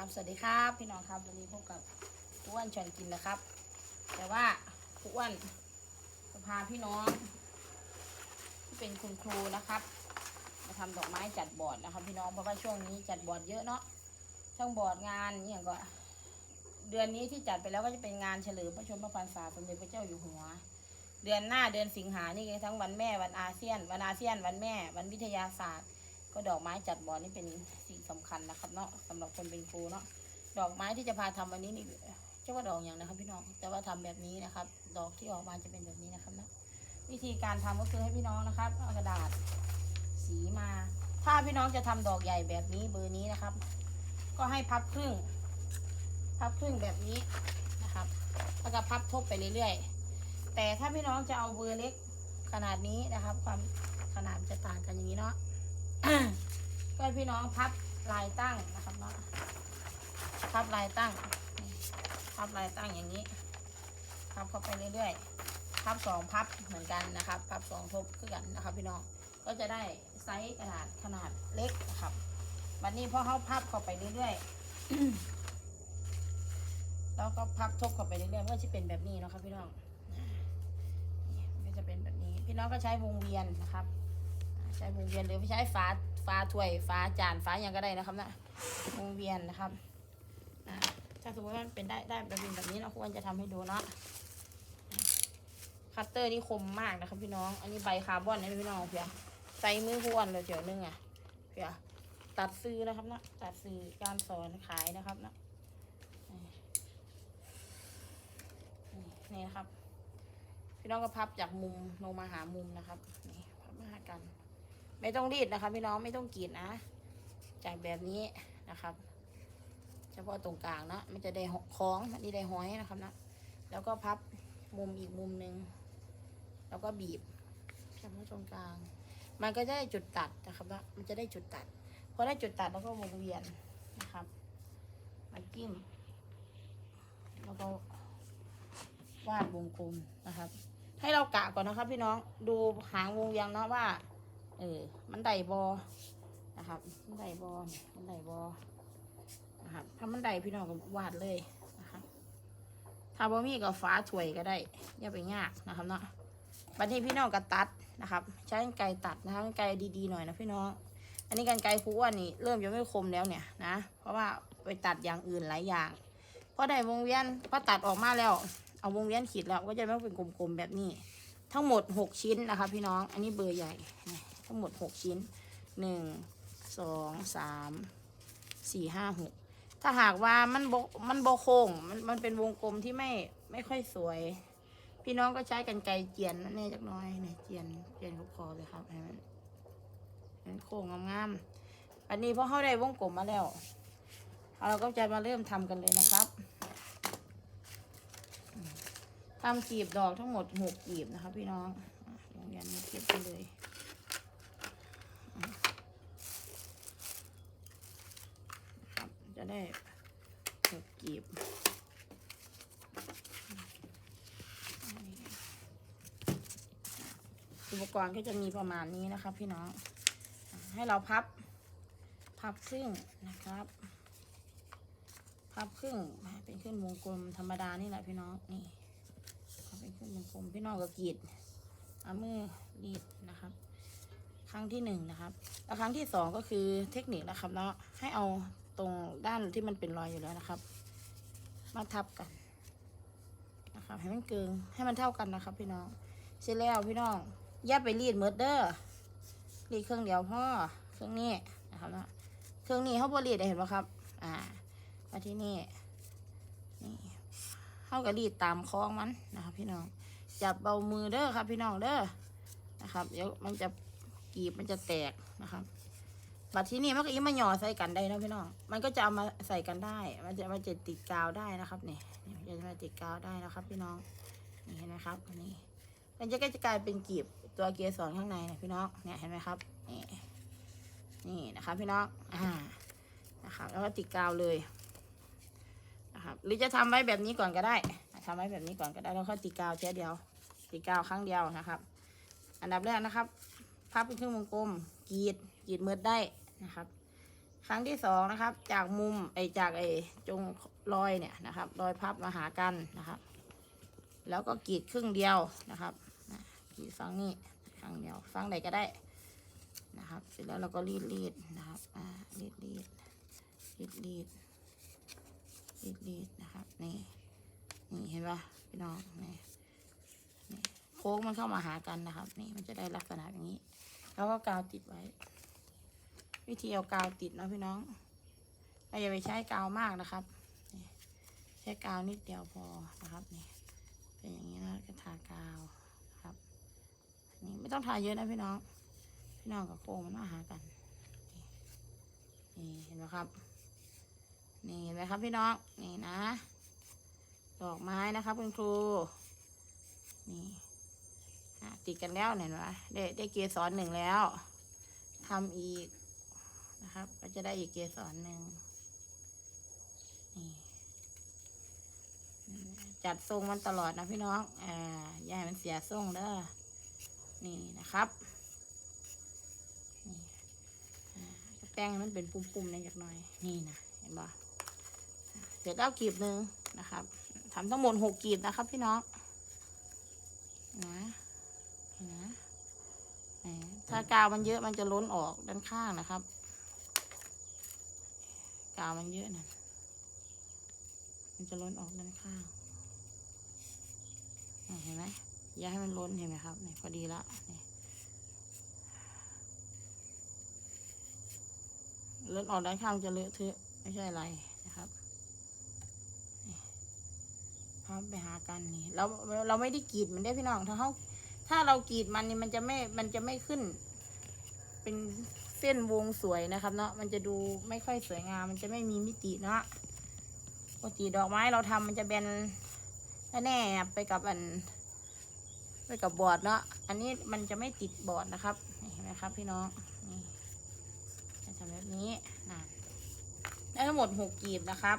ครับสวัสดีครับพี่น้องครับวันนี้พบกับผู้อ้วนชวนกินนะครับ แต่ว่าผู้อ้วนจะพาพี่น้อง ที่เป็นคุณครูนะครับ มาทำดอกไม้จัดบอร์ดนะครับ พี่น้องเพราะว่าช่วงนี้จัดบอร์ดเยอะเนาะช่างบอร์ดงานเนี่ยก็ เดือนนี้ที่จัดไปแล้วก็จะเป็นงานเฉลิมพระชนมพรรษาสมเด็จพระเจ้าอยู่หัว เดือนหน้าเดือนสิงหานี่ก็ทั้งวันแม่วันอาเซียน วันอาเซียน วันแม่ วันวิทยาศาสตร์ ก็ดอกไม้จัดบอร์ดนี่เป็นสิ่งสำคัญนะครับเนาะสำหรับคนเป็นครูเนาะดอกไม้ที่จะพาทำวันนี้นี่เจ้าว่าดอกอย่างนะครับ พี่น้องแต่ว่าทำแบบนี้นะครับ ดอกที่ออกมาจะเป็นแบบนี้นะครับเนาะวิธีการทำก็คือให้พี่น้องนะครับเอากระดาษสีมา ถ้าพี่น้องจะทำดอกใหญ่แบบนี้เบอร์นี้นะครับ ก็ให้พับครึ่ง พับครึ่งแบบนี้นะครับแล้วก็พับทบไปเรื่อยๆ แต่ถ้าพี่น้องจะเอาเบอร์เล็กขนาดนี้นะครับ ความขนาดจะต่างกันอย่างนี้เนาะ ก็ให้พี่น้องพับลายตั้งนะครับเนาะพับลายตั้งพับลายตั้งอย่างนี้พับเข้าไปเรื่อยๆพับสองพับเหมือนกันนะครับพับสองทบคือกันนะครับ พี่น้องก็จะได้ไซส์กระดาษขนาดเล็กนะครับวันนี้พอเขาพับเข้าไปเรื่อยๆแล้วก็พับทบเข้าไปเรื่อยๆก็จะเป็นแบบนี้นะครับพี่น้องนี่ก็จะเป็นแบบนี้ พี่น้องก็ใช้วงเวียนนะครับ ใช้วงเวียนหรือใช้ฝาฝาถ้วยฝาจานฝาอย่างก็ได้นะครับนะวงเวียนนะครับถ้าสมมติว่ามันเป็นได้ได้แบบเป็นแบบนี้เราควรจะทำให้ดูเนาะคัตเตอร์นี่คมมากนะครับพี่น้อง อันนี้ใบคาร์บอนนะพี่น้องเพียใส่มือพวนเลยเดี๋ยวนึงอะเพียตัดซื้อนะครับนะตัดซื้อการสอนขายนะครับนะนี่นี่นะครับ พี่น้องก็พับจากมุมลงมาหามุมนะครับ นี่พับมาหากัน ไม่ต้องรีดนะคะพี่น้องไม่ต้องกรีดนะจากแบบนี้นะครับ เฉพาะตรงกลางนะมันจะได้คล้องมันนี่ได้ห้อยนะครับนะแล้วก็พับมุมอีกมุมหนึ่งแล้วก็บีบเฉพาะตรงกลาง มันก็จะได้จุดตัดนะครับนะมันจะได้จุดตัดพอได้จุดตัดแล้วก็วงเวียนนะครับมันกิ้มแล้วก็วาดวงกลมนะครับ ให้เรากะก่อนนะครับ พี่น้องดูหางวงเวียนเนาะว่า เออ มันไดบอนะครับมันไดบอมันไดบอนะครับ ถ้ามันไดพี่น้องก็วาดเลยนะครับถ้าบ่มีก็ฟ้าถวยก็ได้อย่าไปยากนะครับเนาะบัดนี้พี่น้องก็ตัดนะครับ ใช้กรรไกรตัดนะครับกรรไกรดีๆหน่อยนะพี่น้อง อันนี้กรรไกรครูอ้วนนี่เริ่มจะไม่คมแล้วเนี่ยนะ เพราะว่าไปตัดอย่างอื่นหลายอย่างพอได้วงเวียนพอตัดออกมาแล้ว เอาวงเวียนขีดแล้วก็จะไม่เป็นกลมๆแบบนี้ ทั้งหมดหกชิ้นนะคะ พี่น้อง อันนี้เบอร์ใหญ่นะ ทั้งหมดหกชิ้นหนึ่งสองสามสี่ห้าหกถ้าหากว่ามันโบมันโบโค้งมันมันเป็นวงกลมที่ไม่ไม่ค่อยสวย พี่น้องก็ใช้กันไกรเจียนนั่นเองจักน้อยเนี่ยเจียนเจียนคอเลยครับให้มันให้มันโค้งงามๆอันนี้พอเขาได้วงกลมมาแล้วเราก็จะมาเริ่มทำกันเลยนะครับทำกีบดอกทั้งหมดหกกีบนะคะพี่น้องอะโรงเรียนนี้เก็บไปเลยอะครับ จะได้หกกีบอุปกรณ์ก็จะมีประมาณนี้นะครับพี่น้อง ให้เราพับ พับครึ่งนะครับ พับครึ่งเป็นขึ้นวงกลมธรรมดานี่แหละพี่น้อง นี่เอาเป็นขึ้นวงกลมพี่น้องก็กรีดเอามือรีดนะครับ ครั้งที่หนึ่งนะครับ แล้วครั้งที่สองก็คือเทคนิคนะครับเนาะให้เอา ตรงด้านที่มันเป็นรอยอยู่แล้วนะครับ มาทับกันนะครับให้มันเกิงให้มันเท่ากันนะครับ พี่น้องเสร็จแล้วพี่น้องอย่าไปรีดเมดเดอร์รีดเครื่องเดียวพ่อเครื่องนี้นะครับนะเครื่องนี้เขาบรีดได้เห็นไหมครับ อ่ามาที่นี่นี่เข้ากับรีดตามคล้องมันนะครับ พี่น้องจับเบามือเด้อครับ พี่น้องเด้อนะครับ เดี๋ยวมันจะกีบมันจะแตกนะครับ บัดที่นี่มันก็ยิ่มาหย่อใส่กันได้นะพี่น้อง มันก็จะเอามาใส่กันได้ มันจะมาเจะติดกาวได้นะครับเนี่ยจะมาติดกาวได้นะครับ พี่น้อง นี่เห็นไหมครับนนี้มันจะก็จะกลายเป็นกีบตัวเกียร์สอนข้างในนะพี่น้อง เนี่ยเห็นไหมครับ นี่ นี่นะครับ พี่น้อง อ่า นะครับ แล้วก็ติดกาวเลยนะครับ หรือจะทำไว้แบบนี้ก่อนก็ได้ทำไว้แบบนี้ก่อนก็ได้ แล้วค่อยตีกาวแค่เดียวตีกาวครั้งเดียวนะครับ อันดับแรกนะครับ พับเป็นเครื่องวงกลมกรีดกรีดเมืดได้นะครับ ครั้งที่สองนะครับ จากมุมไอจากไอจงรอยเนี่ยนะครับรอยพับมาหากันนะครับ แล้วก็กรีดครึ่งเดียวนะครับกรีดฝั่งนี้ครั้งเดียวฝั่งใดก็ได้นะครับ เสร็จแล้วเราก็รีดรีดนะครับอ่ารีดรีดรีดรีดรีดรีดนะครับนี่นี่เห็นปะพี่น้องนี่นี่ โค้งมันเข้ามาหากันนะครับ นี่มันจะได้ลักษณะอย่างนี้ แล้วก็กาวติดไว้ วิธีเอากาวติดนะพี่น้องเราอย่าไปใช้กาวมากนะครับใช้กาวนิดเดียวพอนะครับนี่เป็นอย่างนี้นะก็ทากาวครับนี่ไม่ต้องทาเยอะนะพี่น้อง พี่น้องกับโค้งมันมาหากันนี่เห็นไหมครับ นี่เห็นไหมครับพี่น้องนี่นะ ดอกไม้นะครับคุณครูนี่ ติดกันแล้วเห็นไหมได้ได้เกสรหนึ่งแล้วทำอีกนะครับ ก็จะได้อีกเกสรหนึ่งนี่จัดทรงมันตลอดนะพี่น้องอ่าอย่าให้มันเสียทรงเด้อนี่นะครับนี่แต่งมันเป็นปุ่มๆในอยจักหน่อย นี่นะเห็นบ่เสร็จแล้วกีบหนึ่งนะครับทำทั้งหมดหกกีบนะครับ พี่น้อง นะเห็นนะอ่า ถ้ากาวมันเยอะมันจะล้นออกด้านข้างนะครับ กาวมันเยอะนะมันจะล้นออกด้านข้างเห็นไหมอย่าให้มันล้นเห็นไหมครับนี่พอดีละนี่ล้นออกด้านข้างจะเลอะเทอะไม่ใช่อะไรนะครับนี่พับไปหากันนี่เราเราไม่ได้กรีดมันได้พี่น้องถ้าเขา ถ้าเรากรีดมันนี่มันจะไม่ มันจะไม่ขึ้น เป็นเส้นวงสวยนะครับ เนาะ มันจะดูไม่ค่อยสวยงาม มันจะไม่มีมิติเนาะ ปกติดอกไม้เราทำมันจะเป็นแน่ๆไปกับอัน ไปกับบอร์ดเนาะ อันนี้มันจะไม่ติดบอร์ดนะครับ เห็นไหมครับ พี่น้อง นี่จะทำแบบนี้นะได้ทั้งหมดหกกีบนะครับ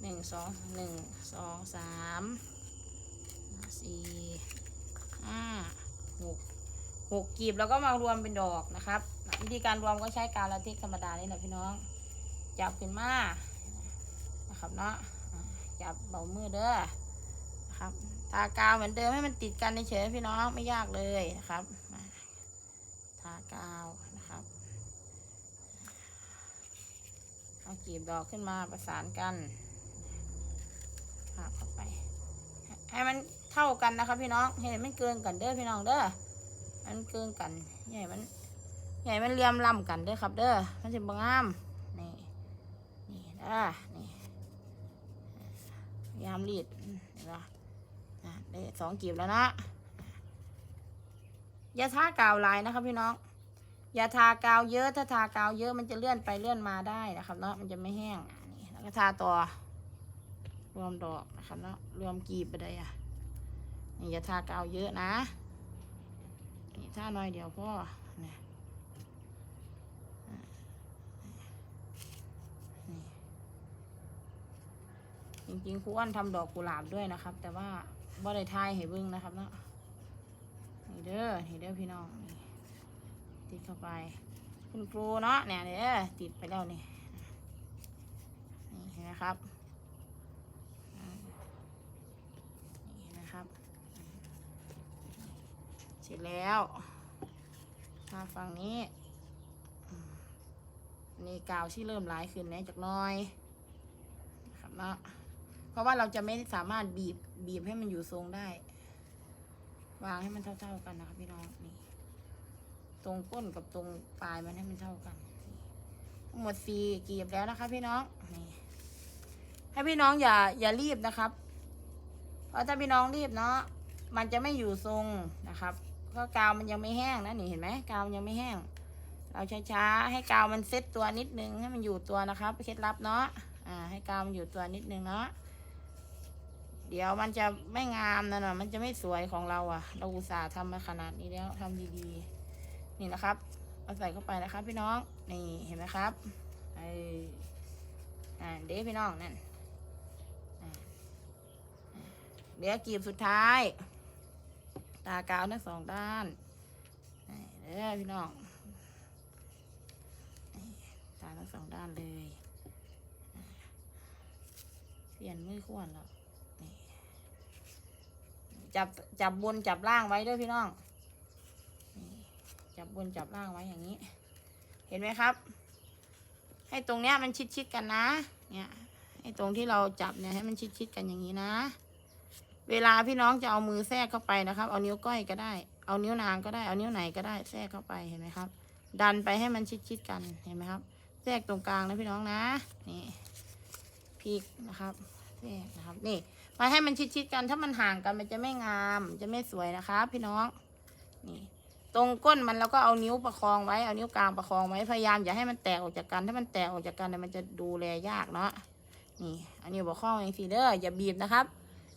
หนึ่งสองหนึ่งสองสามสี่ห้าหก หกกีบแล้วก็มารวมเป็นดอกนะครับ วิธีการรวมก็ใช้กาวลาเท็กธรรมดานี่แหละพี่น้อง จับขึ้นมานะครับเนาะจับเบามือเด้อนะครับทากาวเหมือนเดิมให้มันติดกันเฉยพี่น้องไม่ยากเลยนะครับทากาวนะครับเอากีบดอกขึ้นมาประสานกันภาเข้าไป ให้มันเท่ากันนะครับพี่น้องให้มันเกินกันเด้อพี่น้องเด้อ มันเกินกัน ใหญ่มัน ใหญ่มันเรียมล่ำกันเด้อครับ เด้อ มันจะบางาม นี่ นี่เด้นี่ ยามรีดเห็นปะได้สองกีบแล้วนะ อย่าทากาวลายนะครับพี่น้อง อย่าทากาวเยอะ ถ้าทากาวเยอะมันจะเลื่อนไปเลื่อนมาได้นะครับเนาะ มันจะไม่แห้ง นี่ แล้วก็ทาต่อ รวมดอกนะครับเนาะ รวมกีบไปเลยอะอย่าทากาวเยอะนะ นี่ท่าน้อยเดียวพ่อเนี่ยจริงๆครูอ้นทำดอกกุหลาบด้วยนะครับ แต่ว่าบ่ได้ทายให้เบิ่งนะครับเนาะนี่เด้อนี่เด้อพี่น้องนี่ติดเข้าไป คุณครูเนาะเนี่ยเด้อติดไปแล้วนี่นี่เห็นไหมครับอ่านี่เห็นไหมครับ เส ร็จแล้วมาฝั่งนี้ นี่กาวที่เริ่มลายขึ้นแล้วจากน้อยนะครับเนาะเพราะว่าเราจะไม่สามารถบีบบีบให้มันอยู่ทรงได้ วางให้มันเท่า ๆกันนะครับพี่น้องนี่ตรงก้นกับตรงปลายมันให้มันเท่ากันทั้งหมดสี่กีบแล้วนะคะพี่น้องนี่ให้พี่น้องอย่าอย่ารีบนะครับ เพราะถ้าพี่น้องรีบเนาะมันจะไม่อยู่ทรงนะครับ เพราะกาวมันยังไม่แห้งนะนี่เห็นไหมกาวมันยังไม่แห้ง เราช้าๆให้กาวมันเซ็ตตัวนิดนึงให้มันอยู่ตัวนะครับเคล็ดลับเนาะอ่า ให้กาวมันอยู่ตัวนิดนึงเนาะเดี๋ยวมันจะไม่งามนะนะมันจะไม่สวยของเราอะ่ะ เราอุตส่าห์ทำมาขนาดนี้แล้วทำดีๆ นี่นะครับเอาใส่เข้าไปนะครับพี่น้องนี่เห็นไหมครับไออ่าเด้พี่น้องนั่นเดี๋ยวกีบสุดท้าย ตากาวทั้งสองด้านเด้อพี่น้องตาทั้งสองด้านเลยเปลี่ยนมือขวนแล้วจับจับบนจับล่างไว้ด้วยพี่น้อง จับบนจับล่างไว้อย่างนี้ เห็นไหมครับ ให้ตรงเนี้ยมันชิดชิดๆกันนะ เนี่ย ให้ตรงที่เราจับเนี่ยให้มันชิดชิดๆกันอย่างนี้นะ เวลาพี่น้องจะเอามือแทรกเข้าไปนะครับ เอานิ้วก้อยก็ได้ เอานิ้วนางก็ได้ เอานิ้วไหนก็ได้ แทรกเข้าไป เห็นไหมครับ ดันไปให้มันชิดชิดๆกัน เห็นไหมครับ แทรกตรงกลางนะพี่น้องนะ นี่พลิกนะครับ แทรกนะครับ นี่ มาให้มันชิดชิดๆกัน ถ้ามันห่างกันมันจะไม่งาม จะไม่สวยนะครับ พี่น้อง นี่ ตรงก้นมันเราก็เอานิ้วประคองไว้ เอานิ้วกลางประคองไว้ พยายามอย่าให้มันแตกออกจากกัน ถ้ามันแตกออกจากกันเนี่ยมันจะดูแลยากเนาะ นี่อันนี้ประคองเองสิเด้ออย่าบีบนะครับ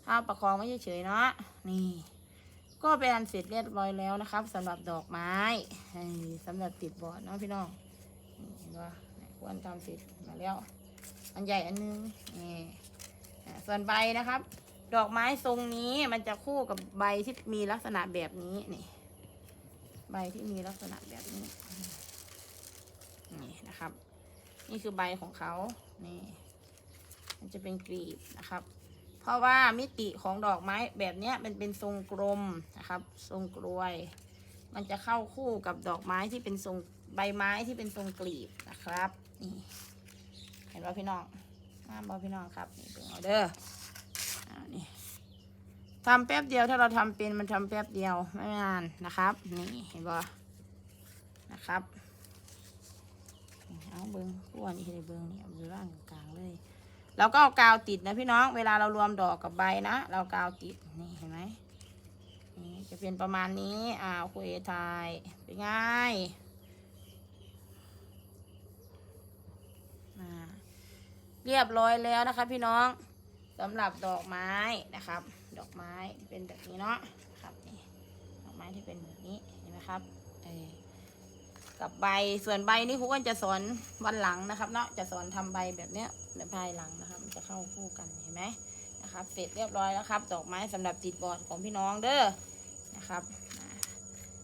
ห้าประคองไม่เฉยๆเนาะนี่ ก็เป็นอันเสร็จเรียบร้อยแล้วนะครับสำหรับดอกไม้เฮ้ยสำหรับติดบอร์ดเนาะพี่น้องนี่เห็นว่าควรทำเสร็จมาแล้ว อันใหญ่อันนึงนี่ส่วนใบนะครับ ดอกไม้ทรงนี้มันจะคู่กับใบที่มีลักษณะแบบนี้นี่ ใบที่มีลักษณะแบบนี้นี่นะครับ นี่คือใบของเขานี่ มันจะเป็นกลีบนะครับ เพราะว่ามิติของดอกไม้แบบนี้มันเป็นทรงกลมนะครับ ทรงกลวย มันจะเข้าคู่กับดอกไม้ที่เป็นทรงใบไม้ที่เป็นทรงกลีบนะครับนี่เห็นว่าพี่น้องงามบ่พี่น้องครับนี่เป็นออเดอร์อ่านี่ทำแป๊บเดียวถ้าเราทำเป็นมันทำแป๊บเดียวไม่นานนะครับ นี่เห็นบ่นะครับเอาเบิ้งขั้วนี่ให้ได้เบิ้งนี่เอาอยู่ร่างกลางเลย แล้วก็เอากาวติดนะพี่น้อง เวลาเรารวมดอกกับใบนะ เรากาวติด นี่เห็นไหมนี่จะเป็นประมาณนี้ อ่าคุยทายเป็นง่ายเรียบร้อยแล้วนะคะ พี่น้องสำหรับดอกไม้นะครับ ดอกไม้ที่เป็นแบบนี้เนาะครับนี่ดอกไม้ที่เป็นแบบนี้เห็นไหมครับ กับใบส่วนใบนี่ครูก็จะสอนวันหลังนะครับ เนาะจะสอนทำใบแบบเนี้ยในภายหลังนะครับจะเข้าคู่กันเห็นไหมนะครับ เสร็จเรียบร้อยแล้วครับ ดอกไม้สำหรับติดบอร์ดของพี่น้องเด้อนะครับ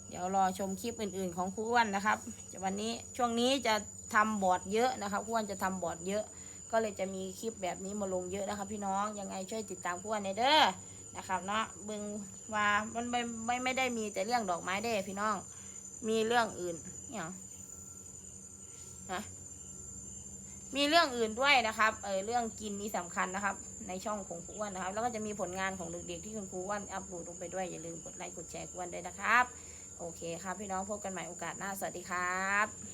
เดี๋ยวรอชมคลิปอื่น ๆ ของครูอ้วนนะครับจะวันนี้ช่วงนี้จะทำบอร์ดเยอะนะครับครูอ้วนจะทำบอร์ดเยอะ ก็เลยจะมีคลิปแบบนี้มาลงเยอะนะครับ พี่น้องยังไงช่วยติดตามครูอ้วนในเด้อนะครับเนาะเบึงว่ามันไม่ไม่ไม่ได้มีแต่เรื่องดอกไม้เด้พี่น้อง มีเรื่องอื่นเนี่ยฮะมีเรื่องอื่นด้วยนะครับเออเรื่องกินนี่สำคัญนะครับ ในช่องของครูอ้วนนะครับ แล้วก็จะมีผลงานของเด็กๆที่คุณครูอ้วนอัพโหลดลงไปด้วยอย่าลืมกดไลค์กดแชร์ครูอ้วนด้วยนะครับ โอเคครับ พี่น้องพบกันใหม่โอกาสหน้าสวัสดีครับ